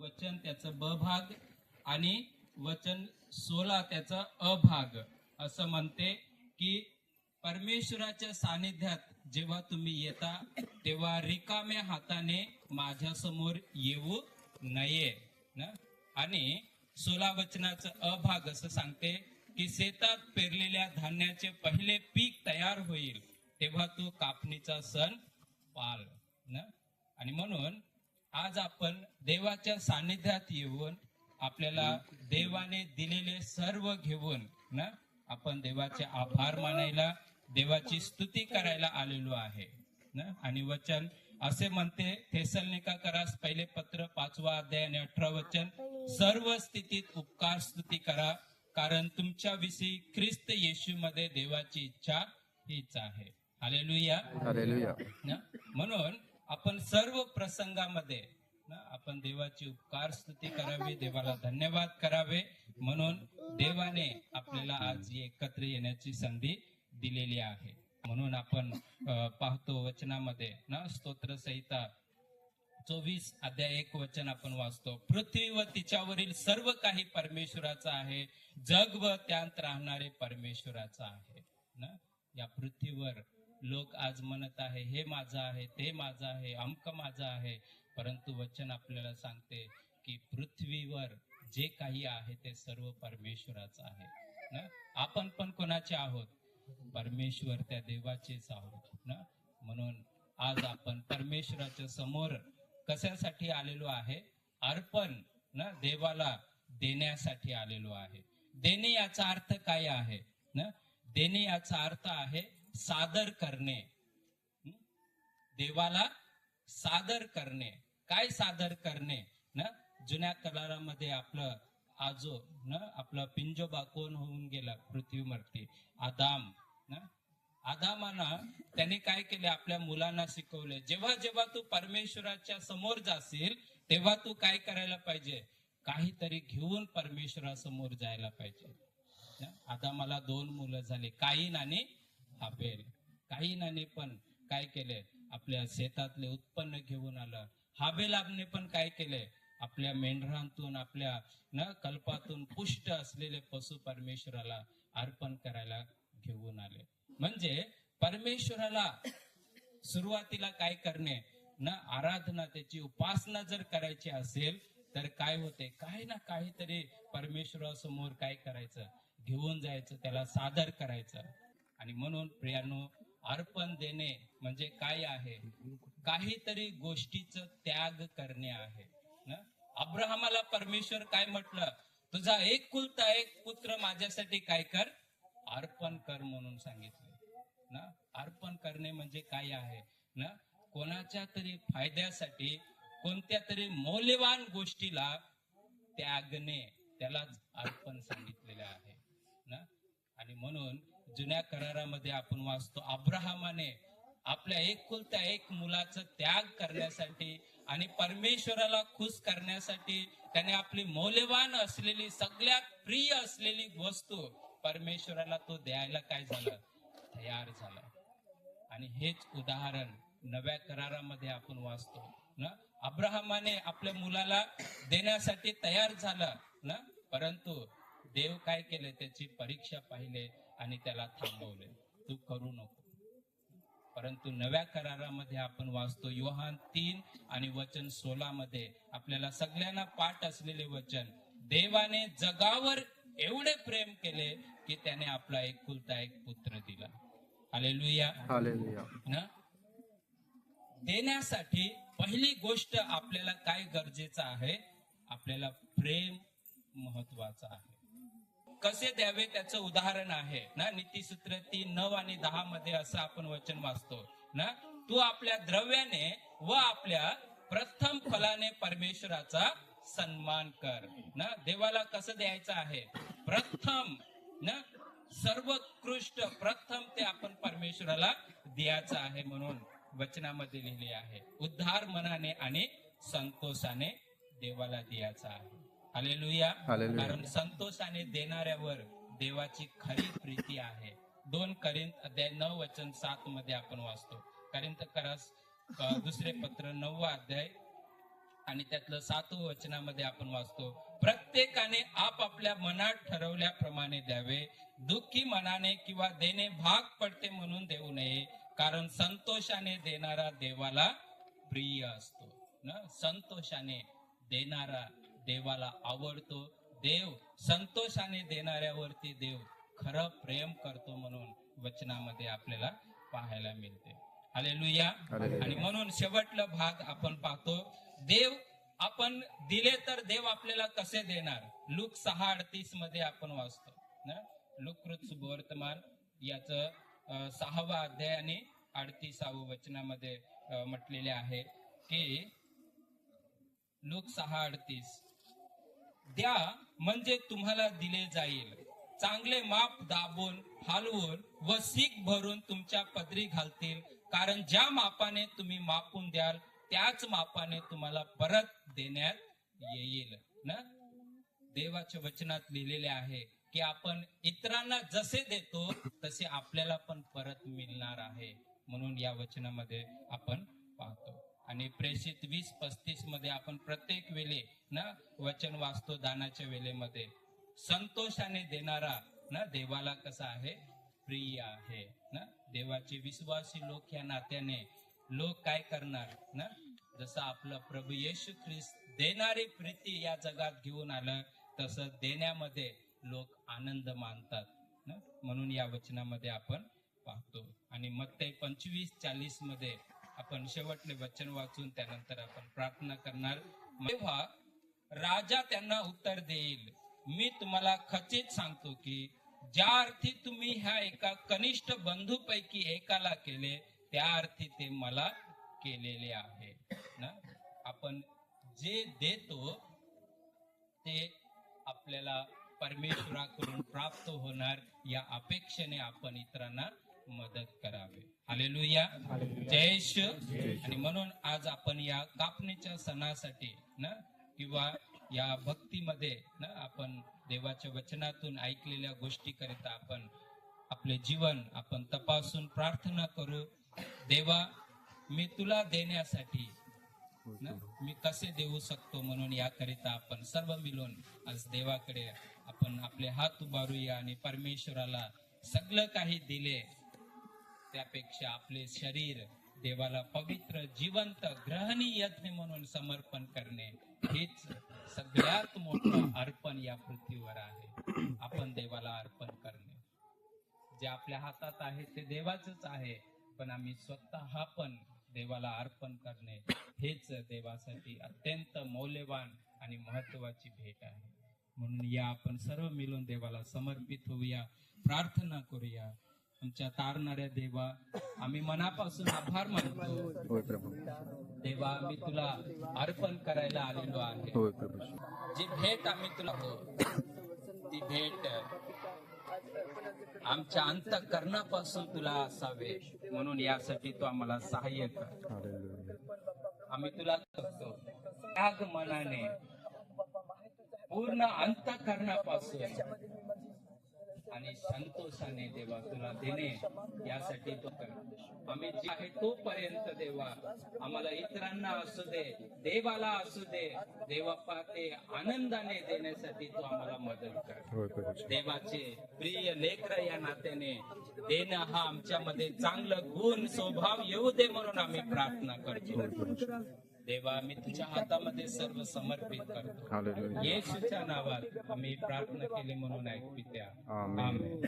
वचन त्याचं ब भाग आणि वचन सोळा त्याचा अभाग असं म्हणते की परमेश्वराच्या सानिध्यात जेव्हा तुम्ही येता तेव्हा रिकाम्या हाताने माझ्यासमोर येऊ नये. न? आणि सोळा वचनाचं अभाग असं सांगते की शेतात पेरलेल्या धान्याचे पहिले पीक तयार होईल तेव्हा तू कापणीचा सण पाल. न? आणि म्हणून आज आपण देवाच्या सानिध्यात येऊन आपल्याला देवाने दिलेले सर्व घेऊन ना आपण देवाचे आभार मानायला देवाची स्तुती करायला आलेलो आहे ना? आणि वचन असे म्हणते थेसलनिका करास पहिले पत्र पाचवा अध्याय आणि अठरा वचन सर्व स्थितीत उपकार स्तुती करा कारण तुमच्या विषयी ख्रिस्त येशूमध्ये देवाची इच्छा हीच आहे. ना? म्हणून आपण सर्व प्रसंगामध्ये आपण देवाची उपकार स्तुती करावी देवाला धन्यवाद करावे म्हणून देवाने आपल्याला आज एकत्र येण्याची संधी दिलेली आहे. म्हणून आपण पाहतो वचनामध्ये ना स्तोत्र संहिता चोवीस अध्याय एक वचन आपण वाचतो. पृथ्वी व तिच्यावरील सर्व काही परमेश्वराचा आहे जग व त्यात राहणारे परमेश्वराचा आहे. ना या पृथ्वीवर लोक आज म्हणत आहे हे माझं आहे ते माझं आहे अमक माझं आहे. परंतु वचन आपल्याला सांगते की पृथ्वीवर जे काही आहे ते सर्व परमेश्वराचं आहे ना? आपण पण कोणाचे आहोत? परमेश्वर त्या देवाचेच आहोत ना? म्हणून आज आपण परमेश्वराच्या समोर कशासाठी आलेलो आहे? अर्पण ना? देवाला देण्यासाठी आलेलो आहे. देणे याचा अर्थ काय आहे ना? देणे याचा अर्थ आहे सादर करणे. देवाला सादर करणे. काय सादर करणे? ना? जुन्या कलारामध्ये आपलं आजो न? आपला पिंजोबा कोण होऊन गेला? पृथ्वीवरती. आदाम. ना? आदामाना त्याने काय केले? आपल्या मुलांना शिकवले. जेव्हा जेव्हा तू परमेश्वराच्या समोर जाशील तेव्हा तू काय करायला पाहिजे? काहीतरी घेऊन परमेश्वरासमोर जायला पाहिजे. आदामाला दोन मुलं झाली. काईन आणि आपेल काही नाने पण काय केले? आपल्या शेतातले उत्पन्न घेऊन आलं. हाबेलाबने पण काय केले? आपल्या मेंढरांतून आपल्या न कल्पातून पुष्ट असलेले पशु परमेश्वराला अर्पण करायला घेऊन आले. म्हणजे परमेश्वराला सुरुवातीला काय करणे? न आराधना त्याची उपासना जर करायची असेल तर काय होते? काही ना काहीतरी परमेश्वरासमोर काय करायचं? घेऊन जायचं त्याला सादर करायचं. आणि म्हणून प्रियानो अर्पण देणे म्हणजे काय आहे? काहीतरी गोष्टीच त्याग करणे आहे. ना? अब्राहमाला परमेश्वर काय म्हटलं? तुझा एक कुलता एक पुत्र माझ्यासाठी काय कर? अर्पण कर म्हणून सांगितलं. ना? अर्पण करणे म्हणजे काय आहे? ना? कोणाच्या तरी फायद्यासाठी कोणत्या तरी मौल्यवान गोष्टीला त्यागणे त्यालाच अर्पण सांगितलेले आहे. ना? आणि म्हणून जुन्या करारामध्ये आपण वाचतो अब्राहमाने आपल्या एक कुलत्या एक मुलाचं त्याग करण्यासाठी आणि परमेश्वराला खुश करण्यासाठी त्याने आपली मौल्यवान असलेली सगळ्यात प्रिय असलेली वस्तू परमेश्वराला तो द्यायला काय झालं? तयार झाला. आणि हेच उदाहरण नव्या करारामध्ये आपण वाचतो ना? अब्राहमाने आपल्या मुलाला देण्यासाठी तयार झाला ना? परंतु देव काय केले? त्याची परीक्षा पाहिले आणि त्याला थांबवले. तू करू नको. परंतु नव्या करारामध्ये आपण वाचतो योहान तीन आणि वचन सोळा मध्ये आपल्याला सगळ्यांना पाठ असलेले वचन देवाने जगावर एवढे प्रेम केले की त्याने आपला एक कुलता एक पुत्र दिला. हालेलुया. हालेलुया. ना? देण्यासाठी पहिली गोष्ट आपल्याला काय गरजेचं आहे? आपल्याला प्रेम महत्वाचं आहे. कसे द्यावे त्याचं उदाहरण आहे ना? नीतीसूत्र तीन नऊ आणि दहा मध्ये असं आपण वचन वाचतो ना? तू आपल्या द्रव्याने व आपल्या प्रथम फलाने परमेश्वराचा सन्मान कर ना? देवाला कसं द्यायचं आहे? प्रथम ना? सर्वोत्कृष्ट प्रथम ते आपण परमेश्वराला द्यायचं आहे म्हणून वचनामध्ये लिहिले आहे. उद्धार मनाने आणि संतोषाने देवाला द्यायचा आहे. हालेलुया. कारण संतोषाने देणाऱ्यावर देवाची खरी प्रीती आहे. दोन करिंत अध्याय नऊ वचन सात मध्ये आपण वाचतो. करिंत करास दुसरे पत्र नववा अध्याय. आणि त्यातलं सातवं वचनामध्ये आपण वाचतो. प्रत्येकाने आपापल्या मनात ठरवल्याप्रमाणे द्यावे. दुःखी मनाने किंवा देणे भाग पडते म्हणून देऊ नये. कारण संतोषाने देणारा देवाला प्रिय असतो. न? संतोषाने देणारा देवाला आवडतो. देव संतोषाने देणाऱ्यावरती देव खरं प्रेम करतो म्हणून वचनामध्ये आपल्याला पाहायला मिळते. हालेलुया आणि म्हणून शेवटला भाग आपण पाहतो. देव आपण दिले तर देव आपल्याला कसे देणार? लूक सहा अडतीसमध्ये आपण वाचतो. न? लुकृत सुवर्तमान याच सहावा अध्याय आणि अडतीसावं वचनामध्ये म्हटलेले आहे की लूक सहा अडतीस. द्या म्हणजे तुम्हाला दिले जाईल. चांगले माप दाबून हलवून व सीख भरून तुमच्या पदरी घालतील. कारण ज्या मापाने तुम्ही मापून द्याल त्याच मापाने तुम्हाला परत देण्यात येईल. ना? देवाच्या वचनात लिहिलेले आहे की आपण इतरांना जसे देतो तसे आपल्याला पण परत मिळणार आहे. म्हणून या वचनामध्ये आपण पाहतो. आणि प्रेषित वीस पस्तीसमध्ये आपण प्रत्येक वेळे ना वचन वाचतो दानाच्या वेळेमध्ये. संतोषाने देणारा ना देवाला कसा आहे? प्रिय आहे ना? देवाचे विश्वासी लोक या नात्याने लोक काय करणार ना? जसं आपलं प्रभू येशू ख्रिस्त देणारी प्रीती या जगात घेऊन आलं तसं देण्यामध्ये लोक आनंद मानतात ना? म्हणून या वचनामध्ये आपण पाहतो. आणि मग ते पंचवीस चाळीसमध्ये आपण शेवटले वचन वाचून त्यानंतर आपण प्रार्थना करणार. तेव्हा राजा त्यांना उत्तर देईल. मी तुम्हाला खचित सांगतो की ज्या अर्थी तुम्ही ह्या एका कनिष्ठ बंधूपैकी एकाला केले त्या अर्थी ते मला केलेले आहे. ना? आपण जे देतो ते आपल्याला परमेश्वराकडून प्राप्त होणार. या अपेक्षेने आपण इतरांना मदत करावे. हालेलुया जय श्री आणि म्हणून आज आपण या कापणीच्या सणासाठी ना किंवा या भक्तीमध्ये ना आपण देवाच्या वचनातून ऐकलेल्या गोष्टी करिता आपण आपले जीवन आपण तपासून प्रार्थना करू. देवा मी तुला देण्यासाठी ना मी कसे देऊ शकतो म्हणून याकरिता आपण सर्व मिळून आज देवाकडे आपण आपले हात उभारूया आणि परमेश्वराला सगळं काही दिले. त्यापेक्षा आपले शरीर देवाला पवित्र जिवंत ग्रहणी यज्ञ म्हणून समर्पण करणे हेच सगळ्यात मोठं अर्पण या पृथ्वीवर आहे. आपण देवाला अर्पण करणे. जे आपल्या हातात आहे ते देवाचंच आहे पण आम्ही स्वतः पण देवाला अर्पण करणे हेच देवासाठी अत्यंत मौल्यवान आणि महत्वाची भेट आहे. म्हणून या आपण सर्व मिळून देवाला समर्पित होऊया प्रार्थना करूया. आमच्या तारणाऱ्या देवा आम्ही मनापासून आभार मानतो. देवा आम्ही तुला अर्पण करायला आलेलो आहे. जी भेट आम्ही तुला हो ती भेट आमच्या अंतकरणापासून तुला असावे. म्हणून यासाठी तू आम्हाला सहाय्य कर. आम्ही तुला करतो. त्याग मनाने पूर्ण अंतकरणापासून आणि संतोषाने देवा तुला देणे यासाठी तो कर. आम्ही जे आहे तोपर्यंत देवा आम्हाला इतरांना असू दे देवाला असू दे देवा ते आनंदाने देण्यासाठी तू आम्हाला मदत कर. देवाचे प्रिय लेकर या नात्याने देणं हा आमच्यामध्ये चांगलं गुण स्वभाव येऊ दे म्हणून आम्ही प्रार्थना करतो. देवा आम्ही तुझ्या हातामध्ये सर्व समर्पित करतो. येशूच्या नावात आम्ही प्रार्थना केली म्हणून ऐकू त्या आमेन.